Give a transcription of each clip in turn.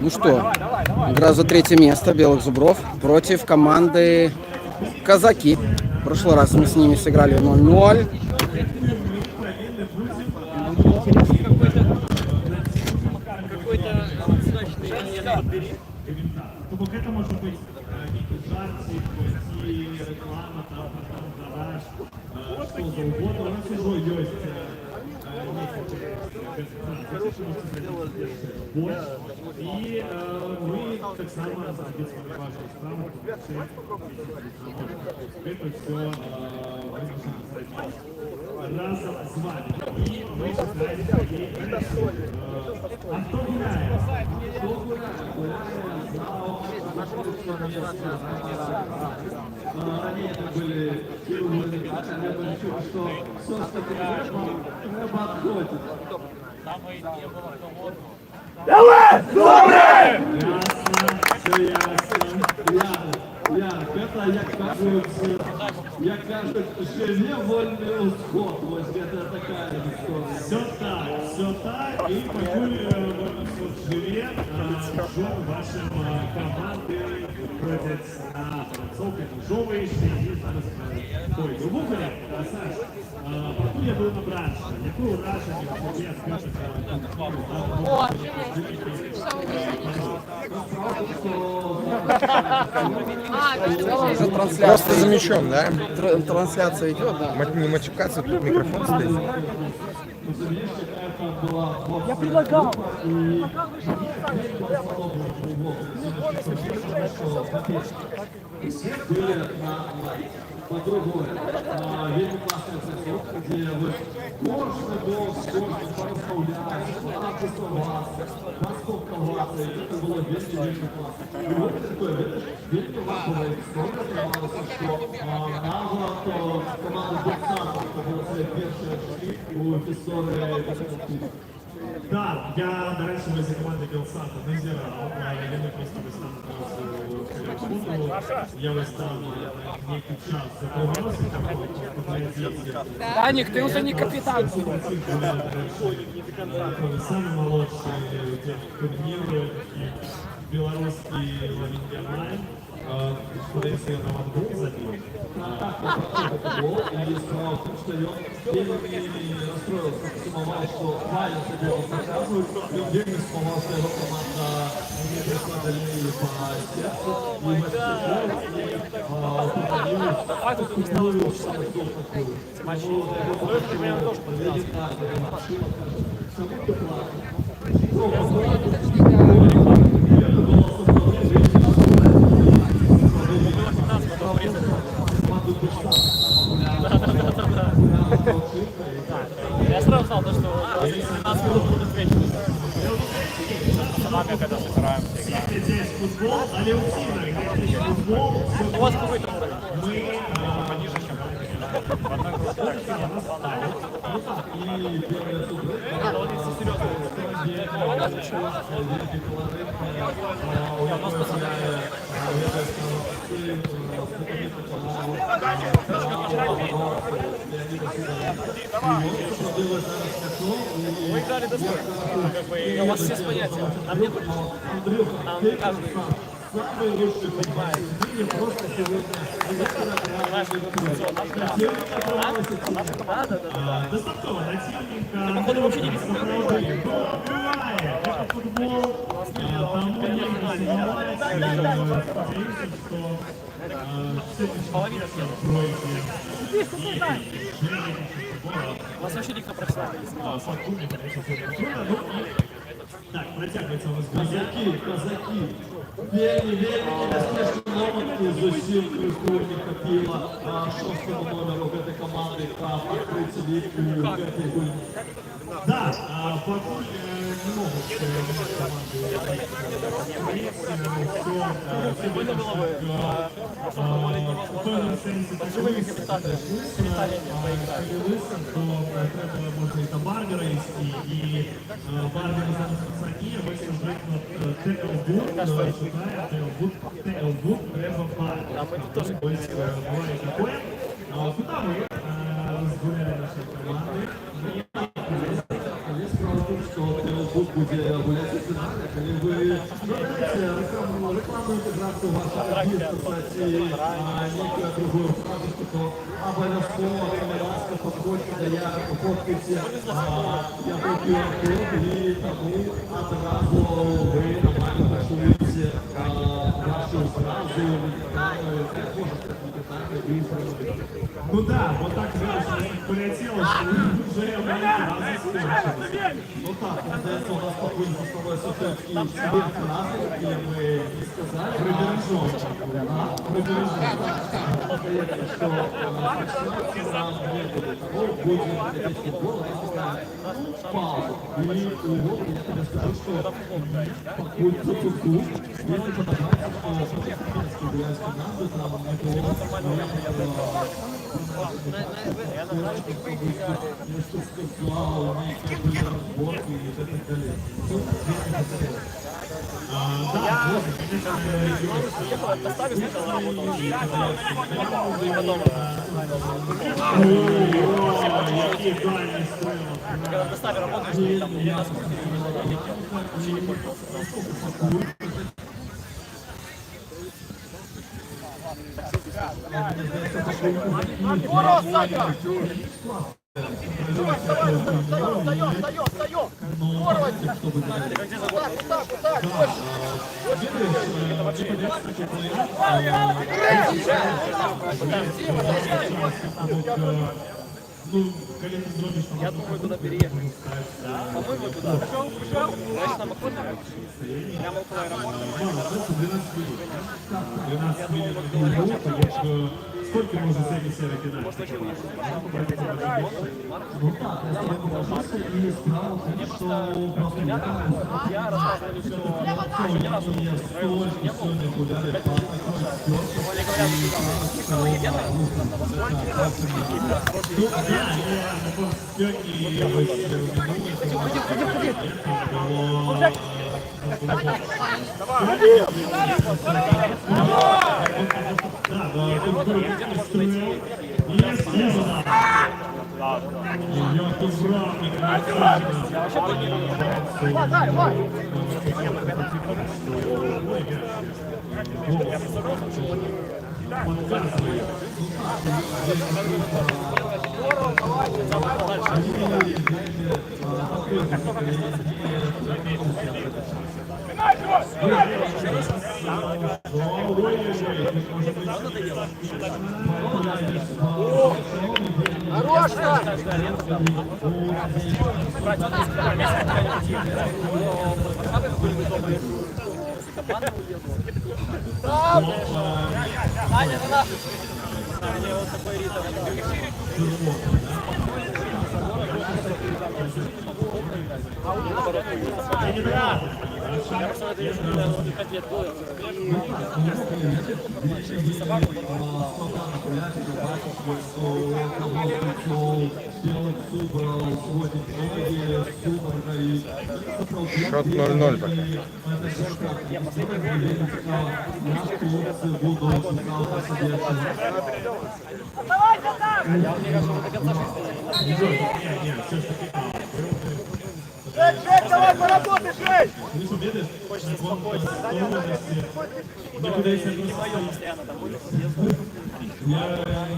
Ну что, игра за третье место Белых Зубров против команды Казаки. В прошлый раз мы с ними сыграли 0-0. Тобто это може бути е, якісь жарти, пості, реклама, там, там, продаж, е, що завгодно. У нас уже є борщ. І е, ми так само соответственно, вашу справу. Это все разом з вами. І ми читаємо своєї А хто гуляє? Хто Ранее это были первые результаты, я решил, что все, что треба, треба отходит. Ясно, все ясно. Яна, Яна, это, як кажуть, як кажуть, живе вольний усход. Ось це така історія. Все так, все так. І покуль е, от живе, що вашим е, команди ходять на танцовки, ножовые і зараз е, Ой, грубо говоря, е, Саш, е, покуль я був на бранші, яке враження тобі скажете? Уже трансляция, Просто за мячом, да? тр- трансляция идет, да. Ма- Не мачукаться, тут микрофон стоит. были на по-другому. Вельми классная тусовка, где вы кожны до кожны порозмовляли, потанцеваться, поспілкуватися. І це було вельми, вельми класно. І вот такое, это вельми важливо історія трималася, що назва то команда Дексанта, це було своє перше шлі у історії такого Так, я, до речі, за команди Білсата не зіграв, але я не просто ось футболу. Я на який час закривався, там. Даник, ты уже не капитан. Самый молодший турнир белорусский Ламинги онлайн. Скорее на Мангол забил. футбол, и справа в том, что он вельми расстроился, сумовал, что правильно забил заказывают, и он вельми сумовал, что его команда не пришла до линии по сердцу, и в этот гол установил, что он был такой. Ему проведен так, Я сразу знал, то, что 15 минут будут вечером. Сама когда собираемся играть. Здесь футбол, але у всіх граєте футбол. У вас какой там уровень? Ми е, Пониже, чем Вы играли достойно. Как бы, и у вас есть понятия. Нам нет Нам каждый самий лучший понимает. Мені просто да. достатково нативненько. Походу вообще не. Это футбол. Тому не Половина съела. вас вообще никто культура. Ну и так, протягивается у нас газет. Козаки, козаки. Вельми, вельми небезпечні моменти з усім культурника піва шостого номеру этой команди та відкриється від у п'ятій гульні. Да, а, покуль э, не могут э, менять команды говорить, э, все, э, все будет как э, в той сенсі так висно, то э, треба можна і там барбера їсти, і э, барбера зараз в пацані, ви сюжет от Тейлбук, читає Тейлбук, Тейлбук, треба барбера. А мы тут тоже То есть э, бывает такое. А Куда мы э, разгуляли наши команды? Але справа в тому, що Тейлбук буде рекламну рекламну інтеграцію вашого бізнесу цієї некої другої фрази, то обов'язково комендантська подходьте, я пофоткаюся, я і тому одразу ви нормально почуєте вашу фразу, як можете запитати, і зробити. Ну да, вот так знаешь, полетело, что уже маленький раз испортилось. Ну так, здається, у нас повинні з тобою все-таки дві фрази, які ми не сказали. Прибережем. Здається, що фіксації нам не буде. Тому будемо десь футбол, ми ставимо паузу. І у гол я тобі скажу, що покуль цуцуку, если подобрать, что финский гуляйский назвы, там не было что сказал, некие были разборки и так далее. Ну, Какие Я думаю, туда переехать. По-моему, туда. Значит, на Макфорте? Прямо около аэропорта. 12 минут, потому что сколько можно всяких серых финалов? Ну так, я тебе положился и том, что просто не Я рассказывали, что не разу не столько сегодня гуляли по такой Я Показывает. Аня, на нас! Аня, вот такой ритм поздравник. Счет 0-0 пока. Я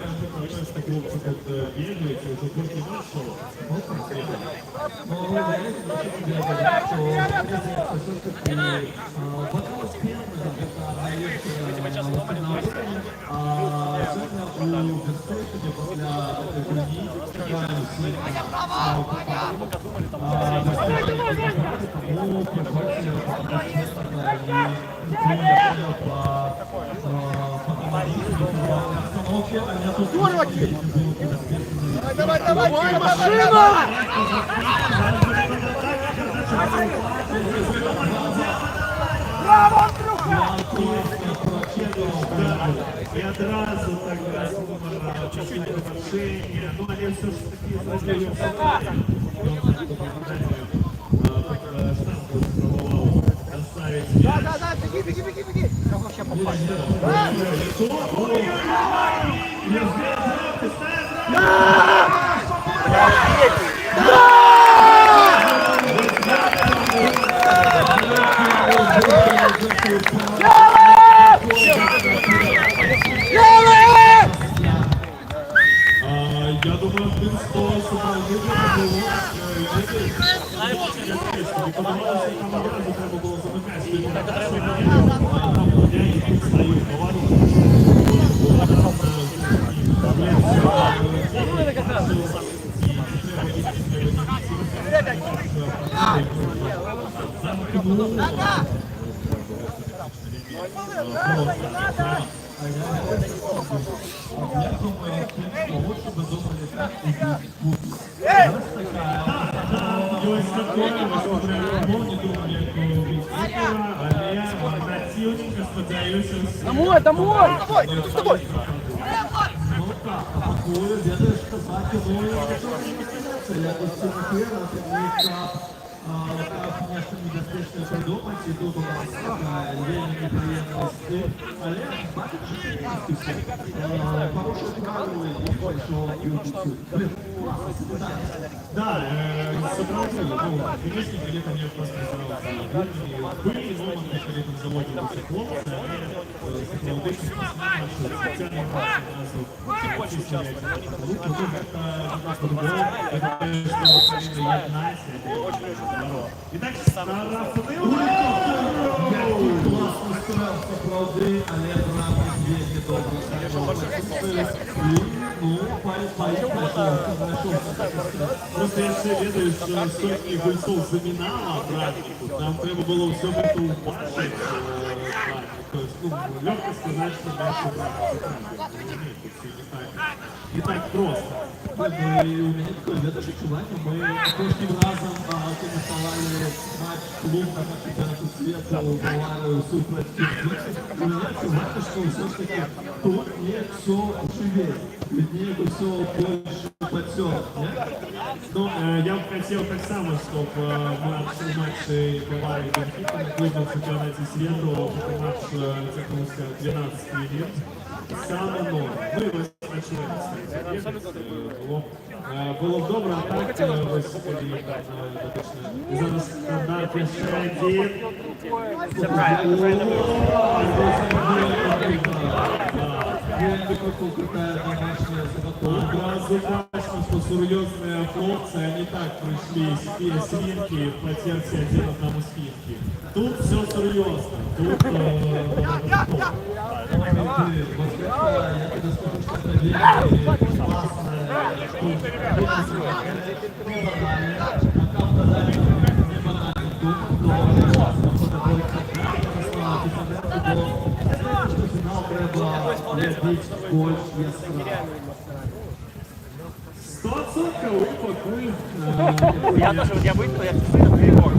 каждый процесс такого вот бегаете, уже после матча. І одразу так чуть-чуть повишення, ну але все ж таки зробили штангу спробував доставити. А, і подавалося там одразу треба було замикати. Я працівника сподіваюся. Домой, домой! Ну так, а такое, я даже сказати, ну, це якось це ефір, а це так, конечно, небезпечно придумати, і тут у нас така є неприємності, але бачиш, що це дискусія. Хороше правило, і прийшов YouTube. Блин, класно, це питання. Да, э, собрался, ну, конечно, где-то мне просто собрался. Были моменты, когда там заводился хлопцы, они э, с молодыми наши специальные классы сразу чистили руку, ну, это как по-другому, это, конечно, я нация, это Итак, Рафаэлло! Який класно старався, правди, але Просто я все ведаю, що сотні гульцов замінала практику. Нам треба було все это упашить. То есть, ну, легко сказать, что нашу практику. Тут все не так, не так просто. І у мене таке ведеш відчування, ми кожним разом а, коли ставали матч клуб на чемпіонату світу, бували супротив Диксі, у мене відчування, що все ж таки тут є все живее, від нього все більше потек, не? Ну, э, я бы хотел так само, чтобы мы все матчи бывали Бенфика на клубном чемпионате света. Это матч э, закончился 12 лет. Саме ноль. Ну і ось почали, кстати, бігати. Було, е, було б добре, а так е, ось тоді так, е, точно. І зараз стандарт ще один. Вельмиков крутая домашняя заготовка. Одразу бачимо, що серйозні хлопці, они так прийшли з пі- свинки, потерці один одному свинки. Тут все серйозно. Тут е, готово. Я тебе скажу, что это вельми классная Гольф яскраво. 100% упакуй. Я тоже, вот я выйду, я чувствую, это перебор.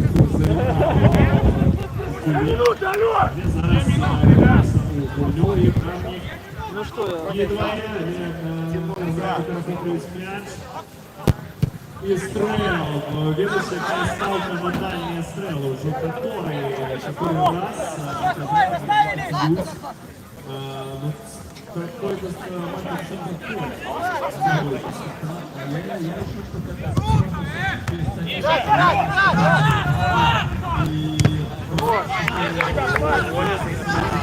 Ну что, едва. И стрел. Видишь, какая ставка на дальние стрелы, уже который, который раз. а. А, ну, Какой-то момент очень Ну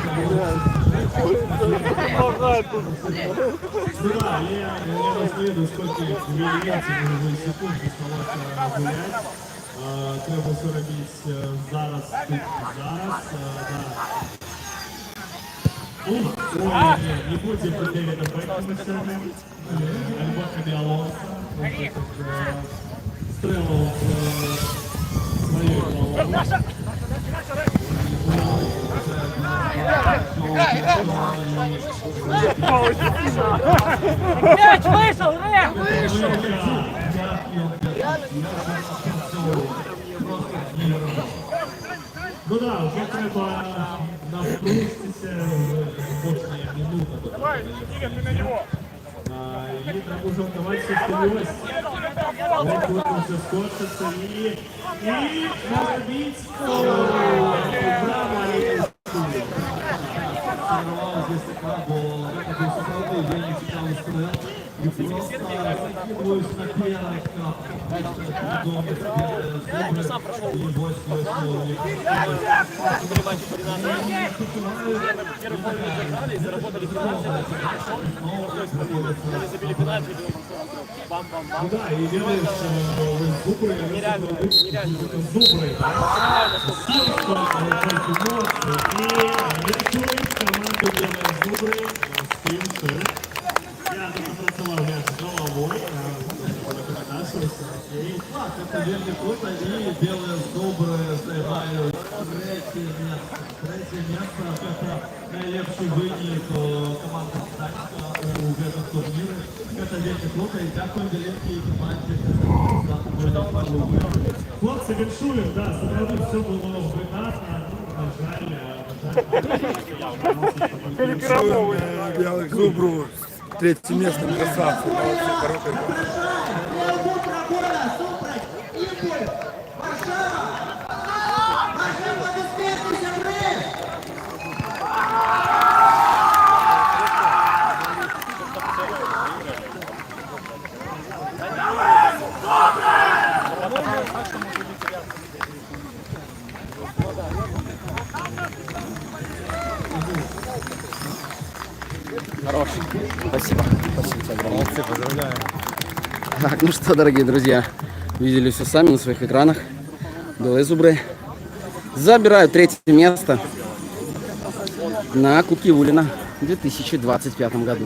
да, я, я розслідую, скільки мільйонців може секунд залишилося гулять. Е, Треба все робити е, зараз, тут, зараз. е, Да. Ух, ой, ні, не будем про Дэвида Бекхэма сьогодні. Альбо Хабі Алонсо. Он тут, е, Стрелу в е, свою голову. Мяч вышел, Рэм! Ну да, вже треба напружитися кожні минута. Давай, ти на нього. І треба вже вдавати серйозність. Он потім все скорчиться і... І заробіть Браво, Олег! Сорвав здесь така, бо це був справді вельми цікавий стрел. Закидываюсь на первый этап. Я сам прошел. Были матчи по 12. Первый гол не заиграли, заработали пенальти. Они забили пенальти, бам-бам-бам. Да, и делаешь э, зубры, Нереально, нереально. зубры, да? Сил, эмоции. И рятует команду «Белые зубры» Стив Шерк. Я запрацював м'яч головою, передачився. Так, это вельми круто. И белые зубры займают третье место. Третье место – это наилепший вынік е, команди Гданьска у гэтым турніры. Гэта вельми круто. І дякую вялікій команді за вынік. Хлопці віншують, да, справді все було вигадно. Ну, на жаль, на жаль. Белых зубру. Третье место, красавцы. Молодцы, хорошие. Хорош. Спасибо. Спасибо тебе огромное. Молодцы, поздравляю. Так, ну что, дорогие друзья, видели все сами на своих экранах. Белые зубры забирают третье место на Кубке Вулина в 2025 году.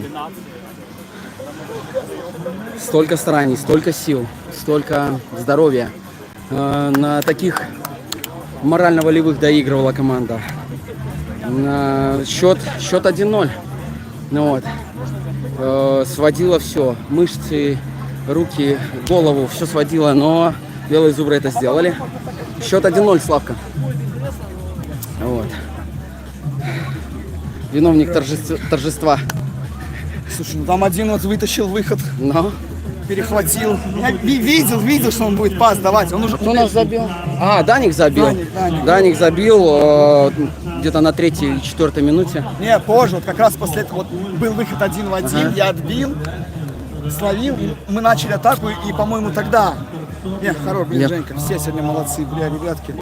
Столько стараний, столько сил, столько здоровья. Э, На таких морально-волевых доигрывала команда. На счет, счет 1-0. Ну вот. Э, сводило все. Мышцы, руки, голову, все сводило, но белые зубры это сделали. Счет 1-0, Славка. Вот. Виновник торжества. торжества. Слушай, ну там один вот вытащил выход, Но перехватил. Я ви- видел, видел, что он будет пас давать. Он уже кто нас забил? А, Даник забил. Даник, Даник. Даник забил э, где-то на третьей или четвертой минуте. Не, позже, вот как раз после этого вот был выход один в один, я отбил, словил, мы начали атаку, и, по-моему, тогда... Не, хорош, блин, Я- Женька, все сегодня молодцы, бля, ребятки.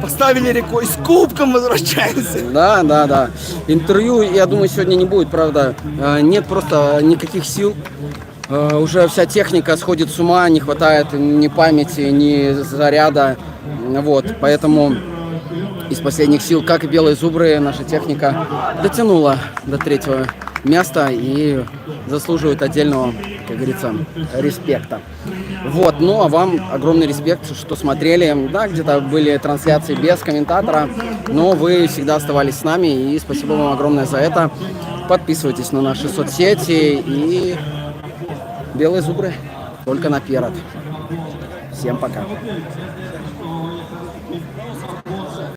Поставили рекой, с кубком возвращаемся. Да, да, да. Интервью, я думаю, сегодня не будет, правда. Э, Нет просто никаких сил. Э, Уже вся техника сходит с ума, не хватает ни памяти, ни заряда. Вот, поэтому из последних сил, как и белые зубры, наша техника дотянула до третьего места и заслуживает отдельного, как говорится, респекта. Вот, ну а вам огромный респект, что смотрели. Да, где-то были трансляции без комментатора, но вы всегда оставались с нами, и спасибо вам огромное за это. Подписывайтесь на наши соцсети и белые зубры только наперед. Всем пока.